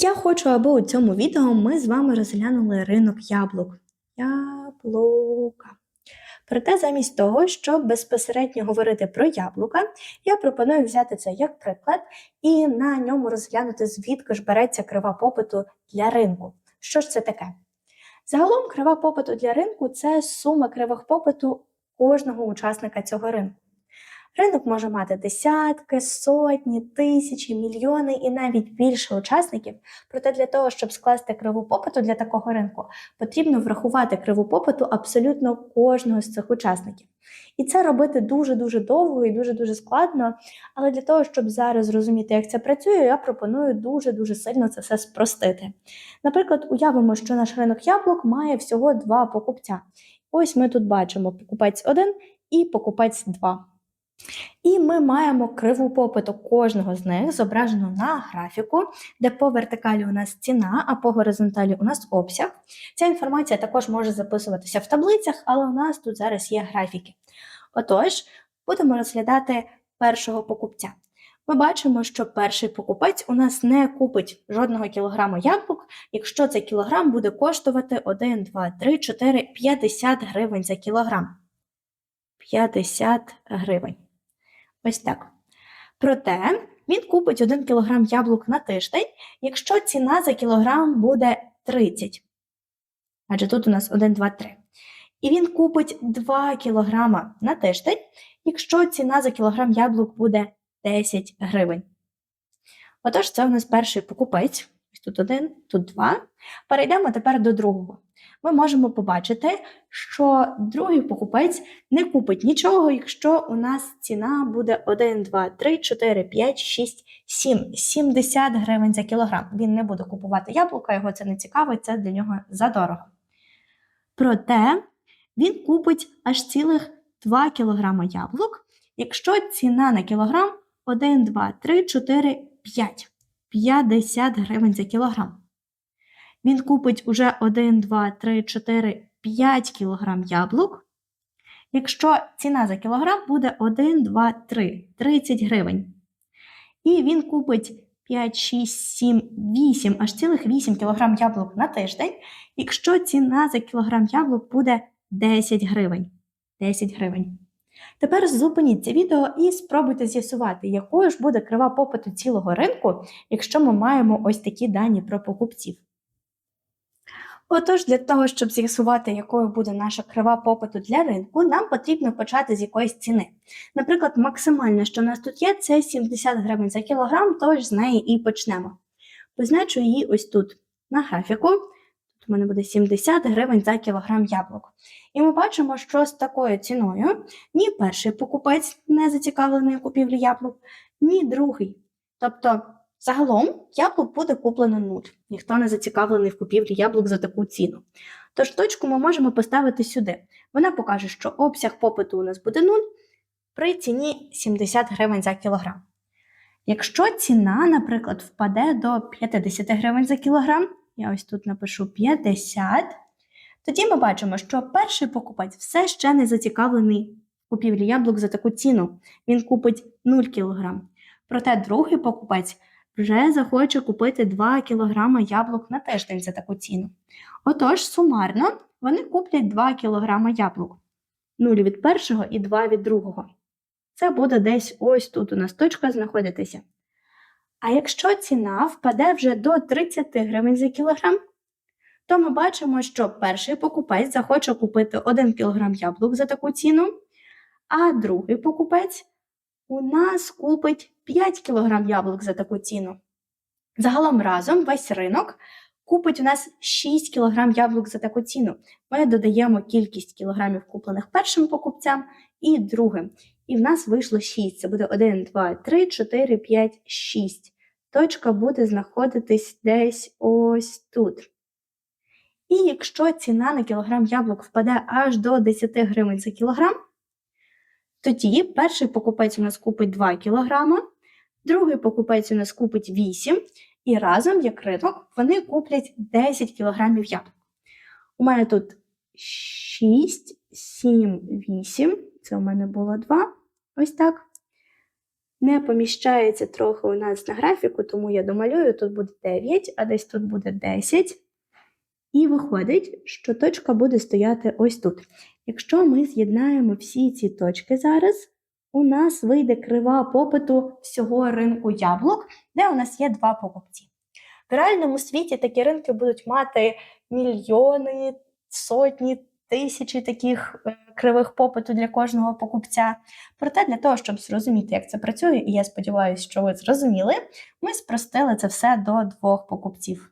Я хочу, аби у цьому відео ми з вами розглянули ринок яблук. Яблука. Проте, замість того, щоб безпосередньо говорити про яблука, я пропоную взяти це як приклад і на ньому розглянути, звідки ж береться крива попиту для ринку. Що ж це таке? Загалом крива попиту для ринку це сума кривих попиту кожного учасника цього ринку. Ринок може мати десятки, сотні, тисячі, мільйони і навіть більше учасників. Проте для того, щоб скласти криву попиту для такого ринку, потрібно врахувати криву попиту абсолютно кожного з цих учасників. І це робити дуже-дуже довго і дуже-дуже складно. Але для того, щоб зараз зрозуміти, як це працює, я пропоную дуже-дуже сильно це все спростити. Наприклад, уявимо, що наш ринок яблук має всього два покупця. Ось ми тут бачимо покупець 1 і покупець 2. І ми маємо криву попиту кожного з них зображену на графіку, де по вертикалі у нас ціна, а по горизонталі у нас обсяг. Ця інформація також може записуватися в таблицях, але у нас тут зараз є графіки. Отож, будемо розглядати першого покупця. Ми бачимо, що перший покупець у нас не купить жодного кілограма яблук, якщо цей кілограм буде коштувати 1, 2, 3, 4, 50 гривень за кілограм. 50 гривень. Ось так. Проте він купить 1 кг яблук на тиждень, якщо ціна за кілограм буде 30. Адже тут у нас 1, 2, 3. І він купить 2 кг на тиждень, якщо ціна за кілограм яблук буде 10 гривень. Отож, це у нас перший покупець. Тут один, тут два. Перейдемо тепер до другого ми можемо побачити, що другий покупець не купить нічого, якщо у нас ціна буде 1, 2, 3, 4, 5, 6, 7, 70 гривень за кілограм. Він не буде купувати яблука, його це не цікавить, це для нього задорого. Проте він купить аж цілих 2 кг яблук, якщо ціна на кілограм 1, 2, 3, 4, 5. 50 гривень за кілограм він купить уже 1, 2, 3, 4, 5 кг яблук. Якщо ціна за кілограм буде 1, 2, 3, 30 гривень. І він купить 5, 6, 7, 8, аж цілих 8 кг яблук на тиждень, якщо ціна за кілограм яблук буде 10 гривень. 10 гривень. Тепер зупиніть це відео і спробуйте з'ясувати, якою ж буде крива попиту цілого ринку, якщо ми маємо ось такі дані про покупців. Отож, для того, щоб з'ясувати, якою буде наша крива попиту для ринку, нам потрібно почати з якоїсь ціни. Наприклад, максимальне, що в нас тут є, це 70 гривень за кілограм, тож з неї і почнемо. Позначу її ось тут на графіку. У мене буде 70 гривень за кілограм яблук. І ми бачимо, що з такою ціною ні перший покупець не зацікавлений у купівлі яблук, ні другий. Тобто Загалом яблук буде куплено нуль. Ніхто не зацікавлений в купівлі яблук за таку ціну. Тож точку ми можемо поставити сюди. Вона покаже, що обсяг попиту у нас буде 0 при ціні 70 гривень за кілограм. Якщо ціна, наприклад, впаде до 50 гривень за кілограм, я ось тут напишу 50, тоді ми бачимо, що перший покупець все ще не зацікавлений в купівлі яблук за таку ціну. Він купить 0 кг. Проте другий покупець вже захоче купити 2 кг яблук на тиждень за таку ціну. Отож, сумарно вони куплять 2 кг яблук. 0 від першого і 2 від другого. Це буде десь ось тут у нас точка знаходитися. А якщо ціна впаде вже до 30 гривень за кілограм, то ми бачимо, що перший покупець захоче купити 1 кг яблук за таку ціну, а другий покупець у нас купить 5 кг яблук за таку ціну. Загалом разом весь ринок купить у нас 6 кг яблук за таку ціну. Ми додаємо кількість кілограмів, куплених першим покупцям і другим. І в нас вийшло 6. Це буде 1, 2, 3, 4, 5, 6. Точка буде знаходитись десь ось тут. І якщо ціна на кілограм яблук впаде аж до 10 гривень за кілограм, тоді перший покупець у нас купить 2 кг, другий покупець у нас купить 8 і разом, як ринок, вони куплять 10 кг яблук. У мене тут 6, 7, 8, це у мене було 2, ось так. не поміщається трохи у нас на графіку, тому я домалюю, тут буде 9, а десь тут буде 10. І виходить, що точка буде стояти ось тут. Якщо ми з'єднаємо всі ці точки зараз, у нас вийде крива попиту всього ринку яблук, де у нас є два покупці. В реальному світі такі ринки будуть мати мільйони, сотні, тисячі таких е, кривих попиту для кожного покупця. Проте для того, щоб зрозуміти, як це працює, і я сподіваюся, що ви зрозуміли, ми спростили це все до двох покупців.